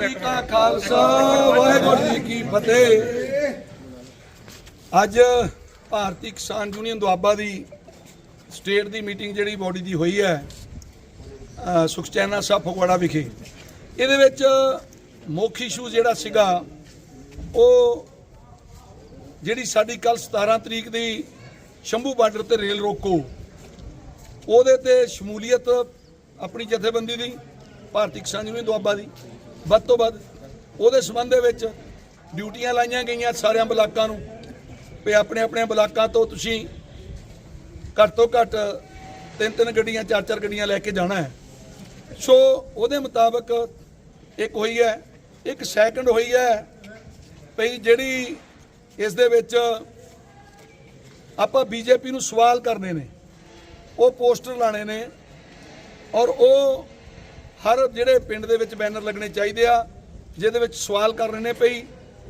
ਜੀ ਕਾ ਖਾਲਸਾ, ਵਾਹਿਗੁਰੂ ਜੀ ਕੀ ਫਤਿਹ। ਅੱਜ ਭਾਰਤੀ ਕਿਸਾਨ ਯੂਨੀਅਨ ਦੁਆਬਾ ਦੀ ਸਟੇਟ ਦੀ ਮੀਟਿੰਗ ਜਿਹੜੀ ਬੋਡੀ ਦੀ ਹੋਈ ਹੈ ਸੁਖਚੈਨਾ ਸਾਹਿਬ ਫਗਵਾੜਾ ਵਿਖੇ। ਇਹਦੇ ਵਿੱਚ ਮੁੱਖ ਇਸ਼ੂ ਜਿਹੜਾ ਸੀਗਾ, ਉਹ ਜਿਹੜੀ ਸਾਡੀ ਕੱਲ 17 ਤਰੀਕ ਦੀ ਸ਼ੰਭੂ ਬਾਰਡਰ ਤੇ ਰੇਲ ਰੋਕੋ, ਉਹਦੇ ਤੇ ਸ਼ਮੂਲੀਅਤ ਆਪਣੀ ਜਥੇਬੰਦੀ ਦੀ, ਭਾਰਤੀ ਕਿਸਾਨ ਯੂਨੀਅਨ ਦੁਆਬਾ ਦੀ। ਵੱਧ ਤੋਂ ਵੱਧ ਉਹਦੇ ਸੰਬੰਧ ਦੇ ਵਿੱਚ ਡਿਊਟੀਆਂ ਲਾਈਆਂ ਗਈਆਂ ਸਾਰਿਆਂ ਬਲਾਕਾਂ ਨੂੰ ਵੀ ਆਪਣੇ ਆਪਣੇ ਬਲਾਕਾਂ ਤੋਂ ਤੁਸੀਂ ਘੱਟ ਤੋਂ ਘੱਟ ਤਿੰਨ ਤਿੰਨ ਗੱਡੀਆਂ, ਚਾਰ ਚਾਰ ਗੱਡੀਆਂ ਲੈ ਕੇ ਜਾਣਾ ਹੈ। ਸੋ ਉਹਦੇ ਮੁਤਾਬਕ ਇੱਕ ਹੋਈ ਹੈ, ਇੱਕ ਸੈਕੰਡ ਹੋਈ ਹੈ ਭਈ ਜਿਹੜੀ ਇਸ ਦੇ ਵਿੱਚ ਆਪਾਂ ਬੀਜੇਪੀ ਨੂੰ ਸਵਾਲ ਕਰਨੇ ਨੇ, ਉਹ ਪੋਸਟਰ ਲਾਣੇ ਨੇ ਔਰ ਉਹ ਹਰ ਜਿਹੜੇ ਪਿੰਡ ਦੇ ਵਿੱਚ ਬੈਨਰ ਲੱਗਣੇ ਚਾਹੀਦੇ ਆ, ਜਿਹਦੇ ਵਿੱਚ ਸਵਾਲ ਕਰ ਰਹੇ ਨੇ ਪਈ,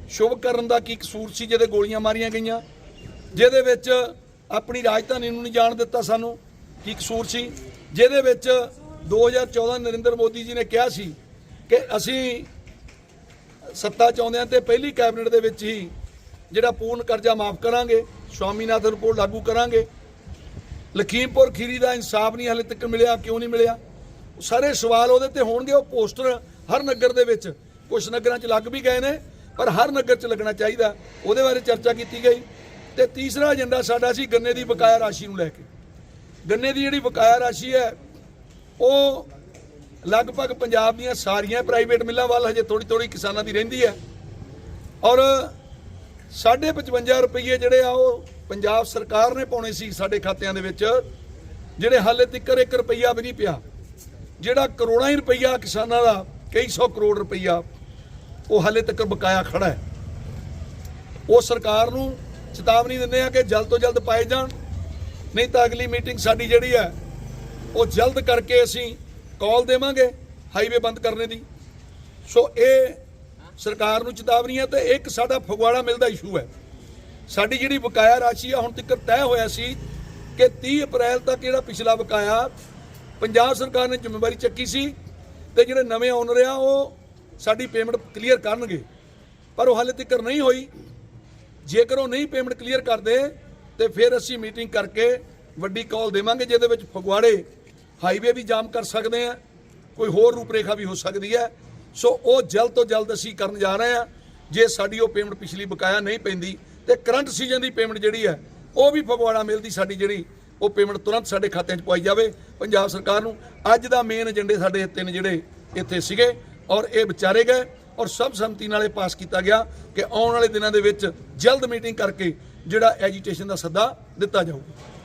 ਸ਼ੁਭ ਕਰਨ ਦਾ ਕੀ ਕਸੂਰ ਸੀ ਜਿਹਦੇ ਗੋਲੀਆਂ ਮਾਰੀਆਂ ਗਈਆਂ, ਜਿਹਦੇ ਵਿੱਚ ਆਪਣੀ ਰਾਜਧਾਨੀ ਨੂੰ ਨਹੀਂ ਜਾਣ ਦਿੱਤਾ ਸਾਨੂੰ ਕੀ ਕਸੂਰ ਸੀ, ਜਿਹਦੇ ਵਿੱਚ 2014 ਨਰਿੰਦਰ ਮੋਦੀ ਜੀ ਨੇ ਕਿਹਾ ਸੀ ਕਿ ਅਸੀਂ ਸੱਤਾ ਚਾਹੁੰਦੇ ਹਾਂ ਤੇ ਪਹਿਲੀ ਕੈਬਨਿਟ ਦੇ ਵਿੱਚ ਹੀ ਜਿਹੜਾ ਪੂਰਨ ਕਰਜ਼ਾ ਮਾਫ ਕਰਾਂਗੇ, ਸਵਾਮੀਨਾਥਨ ਰਿਪੋਰਟ ਲਾਗੂ ਕਰਾਂਗੇ। ਲਖੀਮਪੁਰ ਖੀਰੀ ਦਾ ਇਨਸਾਫ ਨਹੀਂ ਹਲੇ ਤੱਕ ਮਿਲਿਆ, ਕਿਉਂ ਨਹੀਂ ਮਿਲਿਆ? ਸਾਰੇ ਸਵਾਲ ਉਹਦੇ ਤੇ ਹੋਣਗੇ, ਉਹ ਪੋਸਟਰ ਹਰ ਨਗਰ ਦੇ ਵਿੱਚ ਕੁਝ ਨਗਰਾਂ 'ਚ ਲੱਗ ਵੀ ਗਏ ਨੇ, ਪਰ ਹਰ ਨਗਰ 'ਚ ਲੱਗਣਾ ਚਾਹੀਦਾ। ਉਹਦੇ ਬਾਰੇ ਚਰਚਾ ਕੀਤੀ ਗਈ। ਤੇ ਤੀਸਰਾ ਏਜੰਡਾ ਸਾਡਾ ਸੀ ਗੰਨੇ ਦੀ ਬਕਾਇਆ ਰਾਸ਼ੀ ਨੂੰ ਲੈ ਕੇ। ਗੰਨੇ ਦੀ ਜਿਹੜੀ ਬਕਾਇਆ ਰਾਸ਼ੀ ਹੈ, ਉਹ ਲਗਭਗ ਪੰਜਾਬ ਦੀਆਂ ਸਾਰੀਆਂ ਪ੍ਰਾਈਵੇਟ ਮਿੱਲਾਂ ਵੱਲ ਹਜੇ ਥੋੜੀ ਥੋੜੀ ਕਿਸਾਨਾਂ ਦੀ ਰਹਿੰਦੀ ਹੈ। ਔਰ 55 ਰੁਪਏ ਜਿਹੜੇ ਆ, ਉਹ ਪੰਜਾਬ ਸਰਕਾਰ ਨੇ ਪਾਉਣੇ ਸੀ ਸਾਡੇ ਖਾਤਿਆਂ ਦੇ ਵਿੱਚ, ਜਿਹੜੇ ਹਾਲੇ ਤੱਕ 1 ਰੁਪਈਆ ਵੀ ਨਹੀਂ ਪਿਆ। ਜਿਹੜਾ ਕਰੋੜਾਂ ਹੀ ਰੁਪਈਆ ਕਿਸਾਨਾਂ ਦਾ, ਕਈ ਸੌ ਕਰੋੜ ਰੁਪਈਆ, ਉਹ ਹਾਲੇ ਤੱਕ ਬਕਾਇਆ ਖੜਾ ਹੈ। ਉਹ ਸਰਕਾਰ ਨੂੰ ਚੇਤਾਵਨੀ ਦਿੰਦੇ ਆ ਕਿ ਜਲਦ ਤੋਂ ਜਲਦ ਪਾਏ ਜਾਣ, ਨਹੀਂ ਤਾਂ ਅਗਲੀ ਮੀਟਿੰਗ ਸਾਡੀ ਜਿਹੜੀ ਹੈ, ਉਹ ਜਲਦ ਕਰਕੇ ਅਸੀਂ ਕਾਲ ਦੇਵਾਂਗੇ ਹਾਈਵੇ ਬੰਦ ਕਰਨੇ ਦੀ। ਸੋ ਇਹ ਸਰਕਾਰ ਨੂੰ ਚੇਤਾਵਨੀ ਹੈ ਤੇ ਇੱਕ ਸਾਡਾ ਫਗਵਾੜਾ ਮਿਲਦਾ ਇਸ਼ੂ ਹੈ। ਸਾਡੀ ਜਿਹੜੀ ਬਕਾਇਆ ਰਾਸ਼ੀ ਆ, ਹੁਣ ਤੱਕ ਤੈਅ ਹੋਇਆ ਸੀ ਕਿ 30 ਅਪ੍ਰੈਲ ਤੱਕ ਜਿਹੜਾ ਪਿਛਲਾ ਬਕਾਇਆ ਪੰਜਾਬ ਸਰਕਾਰ ਨੇ ਜ਼ਿੰਮੇਵਾਰੀ ਚੱਕੀ ਸੀ ਤੇ ਜਿਹੜੇ ਨਵੇਂ ਓਨਰ ਆ, ਉਹ ਸਾਡੀ ਪੇਮੈਂਟ ਕਲੀਅਰ ਕਰਨਗੇ। ਪਰ ਉਹ ਹਾਲੇ ਤੱਕ ਨਹੀਂ ਹੋਈ। ਜੇਕਰ ਉਹ ਨਹੀਂ ਪੇਮੈਂਟ ਕਲੀਅਰ ਕਰਦੇ, ਤੇ ਫਿਰ ਅਸੀਂ ਮੀਟਿੰਗ ਕਰਕੇ ਵੱਡੀ ਕਾਲ ਦੇਵਾਂਗੇ, ਜਿਹਦੇ ਵਿੱਚ ਫਗਵਾੜੇ ਹਾਈਵੇ ਵੀ ਜਾਮ ਕਰ ਸਕਦੇ ਆ, ਕੋਈ ਹੋਰ ਰੂਪਰੇਖਾ ਵੀ ਹੋ ਸਕਦੀ ਹੈ। ਸੋ ਉਹ ਜਲਦ ਤੋਂ ਜਲਦ ਅਸੀਂ ਕਰਨ ਜਾ ਰਹੇ ਆ। ਜੇ ਸਾਡੀ ਉਹ ਪੇਮੈਂਟ ਪਿਛਲੀ ਬਕਾਇਆ ਨਹੀਂ ਪੈਂਦੀ, ਤੇ ਕਰੰਟ ਸੀਜ਼ਨ ਦੀ ਪੇਮੈਂਟ ਜਿਹੜੀ ਹੈ, ਉਹ ਵੀ ਫਗਵਾੜਾ ਮਿਲਦੀ ਸਾਡੀ ਜਿਹੜੀ ਉਹ ਪੇਮੈਂਟ ਤੁਰੰਤ ਸਾਡੇ ਖਾਤਿਆਂ 'ਚ ਪਾਈ ਜਾਵੇ ਪੰਜਾਬ ਸਰਕਾਰ ਨੂੰ। ਅੱਜ ਦਾ ਮੇਨ ਏਜੰਡੇ ਸਾਡੇ ਇਹ ਤਿੰਨ ਜਿਹੜੇ ਇੱਥੇ ਸੀਗੇ ਔਰ ਇਹ ਵਿਚਾਰੇ ਗਏ ਔਰ ਸਭ ਸੰਮਤੀ ਨਾਲੇ ਪਾਸ ਕੀਤਾ ਗਿਆ ਕਿ ਆਉਣ ਵਾਲੇ ਦਿਨਾਂ ਦੇ ਵਿੱਚ ਜਲਦ ਮੀਟਿੰਗ ਕਰਕੇ ਜਿਹੜਾ ਐਜੀਟੇਸ਼ਨ ਦਾ ਸੱਦਾ ਦਿੱਤਾ ਜਾਊਗਾ